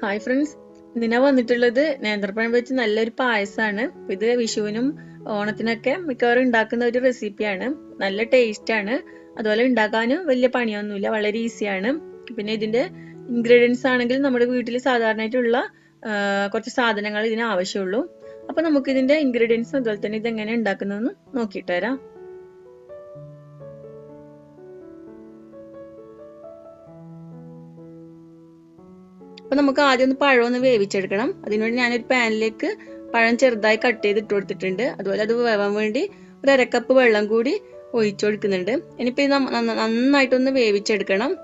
Hi friends നിന വന്നിട്ടുള്ളത് നേന്ത്രപ്പഴം വെച്ച് നല്ലൊരു പായസമാണ് ഇത് വിഷുവിനും ഓണത്തിനൊക്കെ മിക്കവാറും ഉണ്ടാക്കുന്ന ഒരു റെസിപ്പിയാണ് നല്ല ടേസ്റ്റാണ് അതുപോലെ ഉണ്ടാക്കാനും വലിയ പണിയൊന്നുമില്ല. വളരെ ഈസിയാണ് പിന്നെ ഇതിന്റെ ഇൻഗ്രീഡിയൻസ് ആണെങ്കിൽ നമ്മുടെ വീട്ടിൽ സാധാരണയായിട്ടുള്ള കുറച്ച് സാധനങ്ങൾ ഇതിന് ആവശ്യമുള്ളൂ. അപ്പൊ നമുക്ക് ഇതിന്റെ ഇൻഗ്രീഡിയൻസ് അതുപോലെ തന്നെ ഇത് എങ്ങനെ ഉണ്ടാക്കുന്നതെന്ന് നോക്കിയിട്ട് വരാം. അപ്പൊ നമുക്ക് ആദ്യം ഒന്ന് പഴം ഒന്ന് വേവിച്ചെടുക്കണം. അതിനുവേണ്ടി ഞാനൊരു പാനിലേക്ക് പഴം ചെറുതായി കട്ട് ചെയ്ത് ഇട്ട് കൊടുത്തിട്ടുണ്ട്. അതുപോലെ അത് വേവാൻ വേണ്ടി ഒരു അരക്കപ്പ് വെള്ളം കൂടി ഒഴിച്ചു കൊടുക്കുന്നുണ്ട്. ഇത് നന്ന- നന്ന- നന്നായിട്ടൊന്ന് വേവിച്ചെടുക്കണം.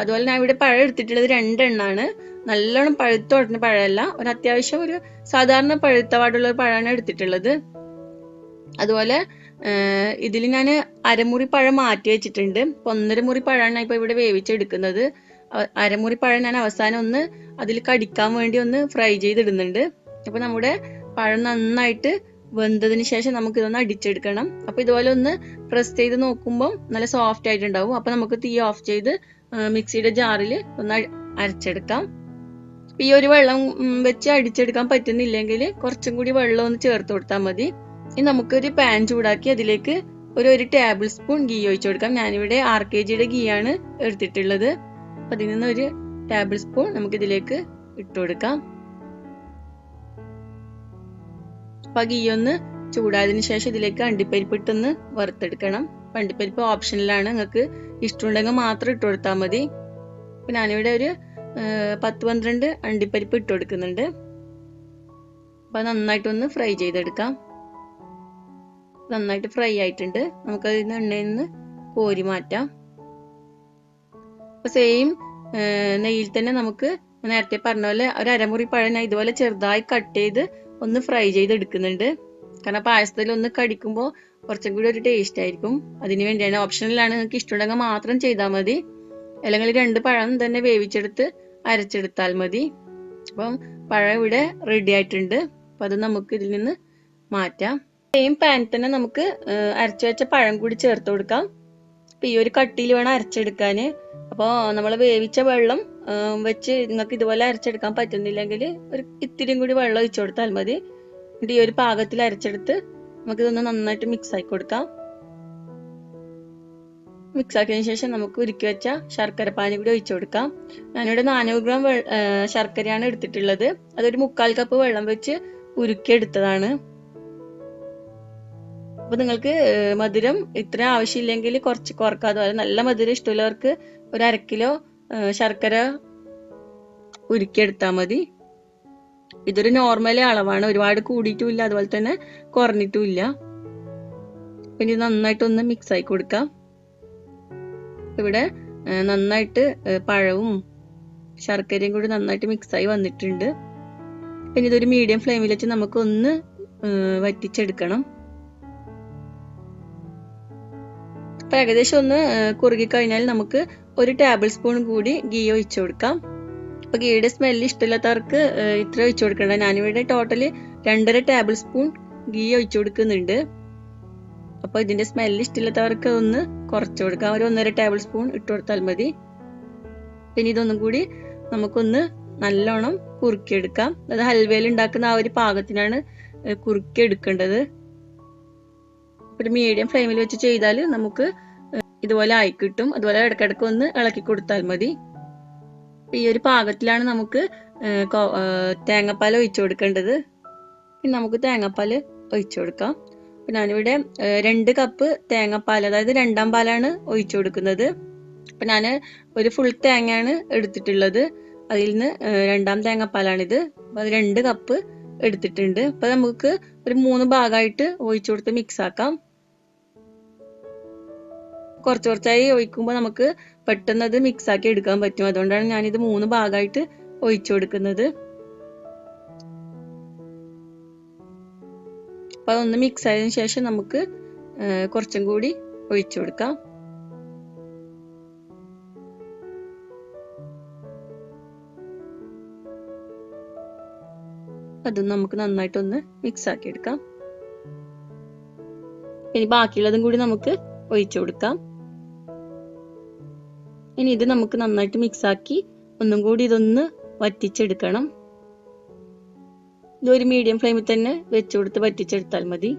അതുപോലെ ഞാൻ ഇവിടെ പഴം എടുത്തിട്ടുള്ളത് രണ്ടെണ്ണാണ്. നല്ലോണം പഴുത്ത ഉടനെ പഴമല്ല. ഒരു അത്യാവശ്യം ഒരു സാധാരണ പഴുത്ത പാടുള്ള ഒരു പഴമാണ് എടുത്തിട്ടുള്ളത്. അതുപോലെ ഇതിൽ ഞാൻ അരമുറി പഴം മാറ്റി വെച്ചിട്ടുണ്ട്. ഒന്നര മുറി പഴമാണ് ഇപ്പൊ ഇവിടെ വേവിച്ചെടുക്കുന്നത്. അരമുറി പഴം ഞാൻ അവസാനം ഒന്ന് അതിൽ കടിക്കാൻ വേണ്ടി ഒന്ന് ഫ്രൈ ചെയ്തിടുന്നുണ്ട്. അപ്പൊ നമ്മുടെ പഴം നന്നായിട്ട് വെന്തതിന് ശേഷം നമുക്ക് ഇതൊന്ന് അടിച്ചെടുക്കണം. അപ്പൊ ഇതുപോലെ ഒന്ന് പ്രസ് ചെയ്ത് നോക്കുമ്പോൾ നല്ല സോഫ്റ്റ് ആയിട്ടുണ്ടാവും. അപ്പൊ നമുക്ക് തീ ഓഫ് ചെയ്ത് മിക്സിയുടെ ജാറിൽ ഒന്ന് അരച്ചെടുക്കാം. ഈ ഒരു വെള്ളം വെച്ച് അടിച്ചെടുക്കാൻ പറ്റുന്നില്ലെങ്കിൽ കുറച്ചും കൂടി വെള്ളം ഒന്ന് ചേർത്ത് കൊടുത്താൽ മതി. ഇനി നമുക്കൊരു പാൻ ചൂടാക്കി അതിലേക്ക് ഒരു ഒരു ടേബിൾ സ്പൂൺ ഗീ ഒഴിച്ചു കൊടുക്കാം. ഞാനിവിടെ ആർ കെ ജിയുടെ ഗീ ആണ് എടുത്തിട്ടുള്ളത്. അപ്പൊ നിന്ന് ഒരു ടേബിൾ സ്പൂൺ നമുക്ക് ഇതിലേക്ക് ഇട്ട് കൊടുക്കാം അപ്പൊ ഗീ ഒന്ന് ചൂടായതിനു ശേഷം ഇതിലേക്ക് അണ്ടിപ്പരിപ്പ് ഇട്ടൊന്ന് വറുത്തെടുക്കണം അണ്ടിപ്പരിപ്പ് ഓപ്ഷനിലാണ് നിങ്ങൾക്ക് ഇഷ്ടമുണ്ടെങ്കിൽ മാത്രം ഇട്ട് കൊടുത്താൽ മതി. അപ്പൊ ഞാനിവിടെ ഒരു പത്ത് പന്ത്രണ്ട് അണ്ടിപ്പരിപ്പ് ഇട്ട് കൊടുക്കുന്നുണ്ട് അപ്പൊ നന്നായിട്ടൊന്ന് ഫ്രൈ ചെയ്തെടുക്കാം. നന്നായിട്ട് ഫ്രൈ ആയിട്ടുണ്ട്. നമുക്കതിൽ നിന്ന് എണ്ണയിൽ നിന്ന് കോരി മാറ്റാം. അപ്പൊ സെയിം നെയ്യിൽ തന്നെ നമുക്ക് നേരത്തെ പറഞ്ഞ പോലെ ഒരു അരമുറി പഴം ഞാൻ ഇതുപോലെ ചെറുതായി കട്ട് ചെയ്ത് ഒന്ന് ഫ്രൈ ചെയ്ത് എടുക്കുന്നുണ്ട്. കാരണം പായസത്തിൽ ഒന്ന് കടിക്കുമ്പോൾ കുറച്ചും കൂടി ഒരു ടേസ്റ്റ് ആയിരിക്കും. അതിന് വേണ്ടിയാണ് ഓപ്ഷനിലാണ് നിങ്ങൾക്ക് ഇഷ്ടമുണ്ടെങ്കിൽ മാത്രം ചെയ്താൽ മതി. അല്ലെങ്കിൽ രണ്ട് പഴം തന്നെ വേവിച്ചെടുത്ത് അരച്ചെടുത്താൽ മതി. അപ്പം പഴം ഇവിടെ റെഡി ആയിട്ടുണ്ട്. അപ്പൊ അത് നമുക്ക് ഇതിൽ നിന്ന് മാറ്റാം. സെയിം പാനിൽ തന്നെ നമുക്ക് അരച്ചു വെച്ച പഴം കൂടി ചേർത്ത് കൊടുക്കാം. ഈ ഒരു കട്ടിയിൽ വേണം അരച്ചെടുക്കാൻ. അപ്പോൾ നമ്മൾ വേവിച്ച വെള്ളം വെച്ച് നിങ്ങൾക്ക് ഇതുപോലെ അരച്ചെടുക്കാൻ പറ്റുന്നില്ലെങ്കിൽ ഒരു ഇത്തിരിയും കൂടി വെള്ളം ഒഴിച്ചു കൊടുത്താൽ മതി. എന്നിട്ട് ഈ ഒരു പാകത്തിൽ അരച്ചെടുത്ത് നമുക്ക് ഇതൊന്ന് നന്നായിട്ട് മിക്സ് ആക്കി കൊടുക്കാം. മിക്സ് ആക്കിയതിനു ശേഷം നമുക്ക് ഉരുക്കി വെച്ച ശർക്കര പാനി കൂടി ഒഴിച്ചു കൊടുക്കാം. ഞാനിവിടെ നാനൂറ് ഗ്രാം ശർക്കരയാണ് എടുത്തിട്ടുള്ളത്. അതൊരു മുക്കാൽ കപ്പ് വെള്ളം വെച്ച് ഉരുക്കി എടുത്തതാണ് അപ്പൊ നിങ്ങൾക്ക് മധുരം ഇത്ര ആവശ്യമില്ലെങ്കിൽ കുറച്ച് കുറക്കാം അതുപോലെ നല്ല മധുരം ഇഷ്ടമുള്ളവർക്ക് ഒരു അര കിലോ ഏഹ്, ശർക്കര ഉരുക്കിയെടുത്താൽ മതി. ഇതൊരു നോർമൽ അളവാണ്. ഒരുപാട് കൂടിയിട്ടുമില്ല. അതുപോലെ തന്നെ കുറഞ്ഞിട്ടുമില്ല. പിന്നെ നന്നായിട്ടൊന്ന് മിക്സ് ആയി കൊടുക്കാം. ഇവിടെ നന്നായിട്ട് പഴവും ശർക്കരയും കൂടി നന്നായിട്ട് മിക്സ് ആയി വന്നിട്ടുണ്ട്. പിന്നെ ഇതൊരു മീഡിയം ഫ്ലെയിമിൽ വെച്ച് നമുക്കൊന്ന് വറ്റിച്ചെടുക്കണം. അപ്പൊ ഏകദേശം ഒന്ന് കുറുകി കഴിഞ്ഞാൽ നമുക്ക് ഒരു ടേബിൾ സ്പൂൺ കൂടി ഗീ ഒഴിച്ചു കൊടുക്കാം. അപ്പോൾ ഗീയുടെ സ്മെല്ല് ഇഷ്ടമില്ലാത്തവർക്ക് ഇത്ര ഒഴിച്ചു കൊടുക്കണ്ട. ഞാനിവിടെ ടോട്ടൽ രണ്ടര ടേബിൾ സ്പൂൺ ഗീ ഒഴിച്ചു കൊടുക്കുന്നുണ്ട്. അപ്പോൾ ഇതിന്റെ സ്മെല്ല് ഇഷ്ടമില്ലാത്തവർക്ക് ഒന്ന് കുറച്ച് കൊടുക്കാം. ഒരു ഒന്നര ടേബിൾ സ്പൂൺ ഇട്ട് കൊടുത്താൽ മതി. പിന്നെ ഇതൊന്നും കൂടി നമുക്കൊന്ന് നല്ലോണം കുറുക്കിയെടുക്കാം. അത് ഹൽവയിൽ ഉണ്ടാക്കുന്ന ആ ഒരു പാകത്തിനാണ് കുറുക്കിയെടുക്കേണ്ടത്. ഒരു മീഡിയം ഫ്ലെയിമിൽ വെച്ച് ചെയ്താൽ നമുക്ക് ഇതുപോലെ ആയി കിട്ടും അതുപോലെ ഇടയ്ക്കിടയ്ക്ക് ഒന്ന് ഇളക്കി കൊടുത്താൽ മതി. ഈ ഒരു പാകത്തിലാണ് നമുക്ക് തേങ്ങാപ്പാൽ ഒഴിച്ചു കൊടുക്കേണ്ടത്. പിന്നെ നമുക്ക് തേങ്ങാപ്പാൽ ഒഴിച്ചു കൊടുക്കാം. അപ്പൊ ഞാനിവിടെ രണ്ട് കപ്പ് തേങ്ങാപ്പാൽ അതായത് രണ്ടാം പാലാണ് ഒഴിച്ചു കൊടുക്കുന്നത്. അപ്പൊ ഞാൻ ഒരു ഫുൾ തേങ്ങയാണ് എടുത്തിട്ടുള്ളത്. അതിൽ നിന്ന് രണ്ടാം തേങ്ങാപ്പാലാണിത്. അപ്പൊ അത് രണ്ട് കപ്പ് എടുത്തിട്ടുണ്ട്. അപ്പൊ നമുക്ക് ഒരു മൂന്ന് ഭാഗമായിട്ട് ഒഴിച്ചു കൊടുത്ത് മിക്സ് ആക്കാം. കുറച്ച് കുറച്ചായി ഒഴിക്കുമ്പോൾ നമുക്ക് പെട്ടെന്ന് അത് മിക്സ് ആക്കി എടുക്കാൻ പറ്റും. അതുകൊണ്ടാണ് ഞാനിത് മൂന്ന് ഭാഗമായിട്ട് ഒഴിച്ചു കൊടുക്കുന്നത്. അപ്പൊ അതൊന്ന് മിക്സ് ആയതിനു ശേഷം നമുക്ക് കുറച്ചും കൂടി ഒഴിച്ചു കൊടുക്കാം. അതും നമുക്ക് നന്നായിട്ടൊന്ന് മിക്സ് ആക്കി എടുക്കാം. ഇനി ബാക്കിയുള്ളതും കൂടി നമുക്ക് ഒഴിച്ചു കൊടുക്കാം. ഇനി ഇത് നമുക്ക് നന്നായിട്ട് മിക്സ് ആക്കി ഒന്നും കൂടി ഇതൊന്ന് വറ്റിച്ചെടുക്കണം. ഇതൊരു മീഡിയം ഫ്ലെയിമിൽ തന്നെ വെച്ച് കൊടുത്ത് വറ്റിച്ചെടുത്താൽ മതി.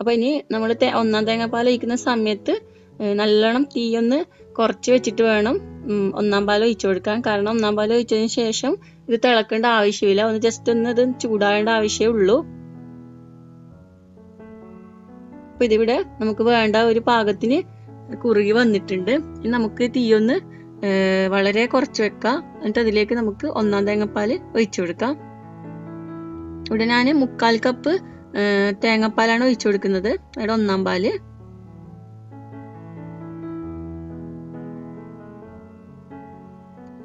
അപ്പൊ ഇനി നമ്മൾ ഒന്നാം തേങ്ങാപ്പാൽ ഒഴിക്കുന്ന സമയത്ത് നല്ലോണം തീയൊന്ന് കുറച്ച് വെച്ചിട്ട് വേണം ഒന്നാം പാൽ ഒഴിച്ചു കൊടുക്കാൻ. കാരണം ഒന്നാം പാൽ ഒഴിച്ചതിന് ശേഷം ഇത് തിളക്കേണ്ട ആവശ്യമില്ല. ഒന്ന് ജസ്റ്റ് ഒന്ന് ഇത് ചൂടാകേണ്ട ആവശ്യമേ ഉള്ളൂ. അപ്പൊ ഇതിവിടെ നമുക്ക് വേണ്ട ഒരു പാകത്തിന് കുറുകി വന്നിട്ടുണ്ട്. ഇനി നമുക്ക് തീയൊന്ന് വളരെ കുറച്ച് വെക്കാം. എന്നിട്ട് അതിലേക്ക് നമുക്ക് ഒന്നാം തേങ്ങാപ്പാൽ ഒഴിച്ചു കൊടുക്കാം. ഇവിടെ ഞാൻ മുക്കാൽ കപ്പ് തേങ്ങാപ്പാലാണ് ഒഴിച്ചു കൊടുക്കുന്നത്. അവിടെ ഒന്നാം പാൽ.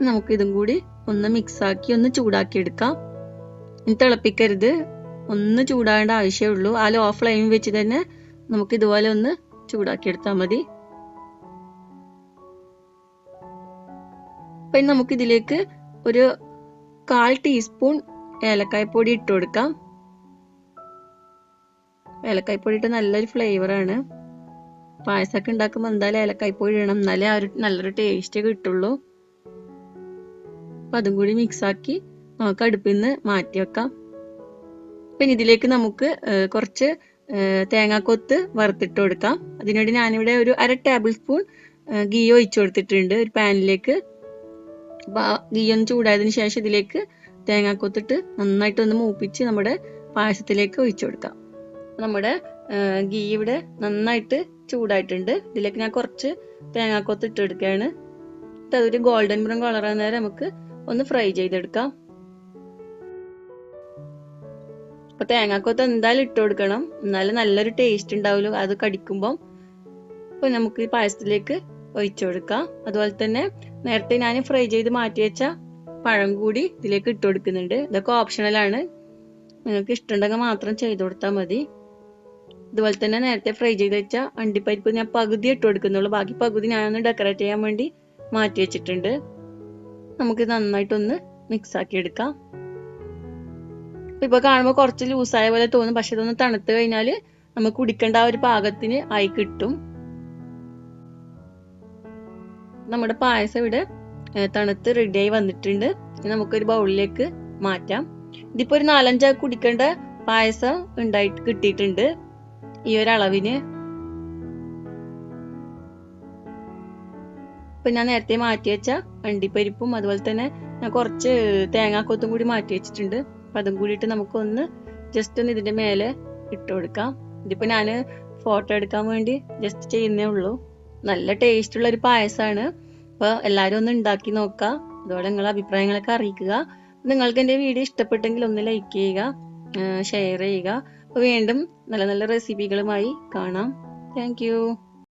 നമുക്ക് ഇതും കൂടി ഒന്ന് മിക്സ് ആക്കി ഒന്ന് ചൂടാക്കി എടുക്കാം. ഇനി തിളപ്പിക്കരുത്. ഒന്ന് ചൂടാകേണ്ട ആവശ്യമേ ഉള്ളൂ. ആ ലോ ഫ്ലെയിം വെച്ച് തന്നെ നമുക്ക് ഇതുപോലെ ഒന്ന് ചൂടാക്കി എടുത്താൽ മതി. അപ്പൊ നമുക്ക് ഇതിലേക്ക് ഒരു കാൽ ടീസ്പൂൺ ഏലക്കായ്പൊടി ഇട്ട് കൊടുക്കാം. ഏലക്കായ്പൊടി ഇട്ട് നല്ലൊരു ഫ്ലേവറാണ് പായസമൊക്കെ ഉണ്ടാക്കുമ്പോൾ എന്തായാലും ഏലക്കായ്പൊടി ഇടണം. എന്നാലേ ആ ഒരു നല്ലൊരു ടേസ്റ്റ് കിട്ടുള്ളൂ. അപ്പൊ അതും കൂടി മിക്സ് ആക്കി നമുക്ക് അടുപ്പിൽ നിന്ന് മാറ്റി വെക്കാം. പിന്നെ ഇതിലേക്ക് നമുക്ക് കുറച്ച് തേങ്ങാക്കൊത്ത് വറുത്തിട്ട് കൊടുക്കാം. അതിനുവേണ്ടി ഞാനിവിടെ ഒരു അര ടേബിൾ സ്പൂൺ ഗീ ഒഴിച്ചു കൊടുത്തിട്ടുണ്ട്. ഒരു പാനിലേക്ക്. ഗീ ഒന്ന് ചൂടായതിനു ശേഷം ഇതിലേക്ക് തേങ്ങാക്കൊത്തിട്ട് നന്നായിട്ടൊന്ന് മൂപ്പിച്ച് നമ്മുടെ പായസത്തിലേക്ക് ഒഴിച്ചു കൊടുക്കാം. നമ്മുടെ ഗീ ഇവിടെ നന്നായിട്ട് ചൂടായിട്ടുണ്ട്. ഇതിലേക്ക് ഞാൻ കുറച്ച് തേങ്ങാക്കൊത്ത് ഇട്ട് എടുക്കുകയാണ് എന്നിട്ട് അതൊരു ഗോൾഡൻ ബ്രൗൺ കളർ നേരം നമുക്ക് ഒന്ന് ഫ്രൈ ചെയ്തെടുക്കാം. അപ്പൊ തേങ്ങാക്കൊത്ത് എന്തായാലും ഇട്ട് കൊടുക്കണം. എന്നാലും നല്ലൊരു ടേസ്റ്റ് ഉണ്ടാവുമല്ലോ അത് കടിക്കുമ്പം. അപ്പൊ നമുക്ക് ഈ പായസത്തിലേക്ക് ഒഴിച്ചു കൊടുക്കാം. അതുപോലെ തന്നെ നേരത്തെ ഞാൻ ഫ്രൈ ചെയ്ത് മാറ്റി വെച്ച പഴം കൂടി ഇതിലേക്ക് ഇട്ട് കൊടുക്കുന്നുണ്ട്. ഇതൊക്കെ ഓപ്ഷണലാണ് നിങ്ങൾക്ക് ഇഷ്ടമുണ്ടെങ്കിൽ മാത്രം ചെയ്ത് കൊടുത്താൽ മതി. അതുപോലെ തന്നെ നേരത്തെ ഫ്രൈ ചെയ്ത് വെച്ച അണ്ടിപ്പരിപ്പ് ഞാൻ പകുതി ഇട്ട് കൊടുക്കുന്നുള്ളൂ. ബാക്കി പകുതി ഞാനൊന്ന് ഡെക്കറേറ്റ് ചെയ്യാൻ വേണ്ടി മാറ്റി വെച്ചിട്ടുണ്ട്. നമുക്ക് നന്നായിട്ടൊന്ന് മിക്സ് ആക്കി എടുക്കാം. ഇപ്പൊ കാണുമ്പോൾ കുറച്ച് ലൂസായ പോലെ തോന്നും. പക്ഷെ ഇതൊന്ന് തണുത്ത് കഴിഞ്ഞാൽ നമുക്ക് കുടിക്കേണ്ട ആ ഒരു പാകത്തിന് ആയി കിട്ടും. നമ്മുടെ പായസം ഇവിടെ തണുത്ത് റെഡിയായി വന്നിട്ടുണ്ട്. നമുക്കൊരു ബൗളിലേക്ക് മാറ്റാം. ഇതിപ്പോ ഒരു നാലഞ്ചാ കുടിക്കേണ്ട പായസം ഉണ്ടായിട്ട് കിട്ടിയിട്ടുണ്ട്. ഈ ഒരു അളവിന്. ഇപ്പൊ ഞാൻ നേരത്തെ മാറ്റി വെച്ച അണ്ടിപ്പരിപ്പും അതുപോലെ തന്നെ ഞാൻ കുറച്ച് തേങ്ങാക്കൊത്തും കൂടി മാറ്റി വെച്ചിട്ടുണ്ട്. അപ്പൊ അതും കൂടിയിട്ട് നമുക്കൊന്ന് ജസ്റ്റ് ഒന്ന് ഇതിന്റെ മേലെ ഇട്ട് കൊടുക്കാം. ഇതിപ്പോ ഞാൻ ഫോട്ടോ എടുക്കാൻ വേണ്ടി ജസ്റ്റ് ചെയ്യുന്നേ ഉള്ളൂ. നല്ല ടേസ്റ്റ് ഉള്ള ഒരു പായസമാണ് അപ്പൊ എല്ലാരും ഒന്ന് ഉണ്ടാക്കി നോക്കുക അതോടെ നിങ്ങളുടെ അഭിപ്രായങ്ങളൊക്കെ അറിയിക്കുക. നിങ്ങൾക്ക് എന്റെ വീഡിയോ ഇഷ്ടപ്പെട്ടെങ്കിൽ ഒന്ന് ലൈക്ക് ചെയ്യുക ഷെയർ ചെയ്യുക. അപ്പൊ വീണ്ടും നല്ല നല്ല റെസിപ്പികളുമായി കാണാം. താങ്ക്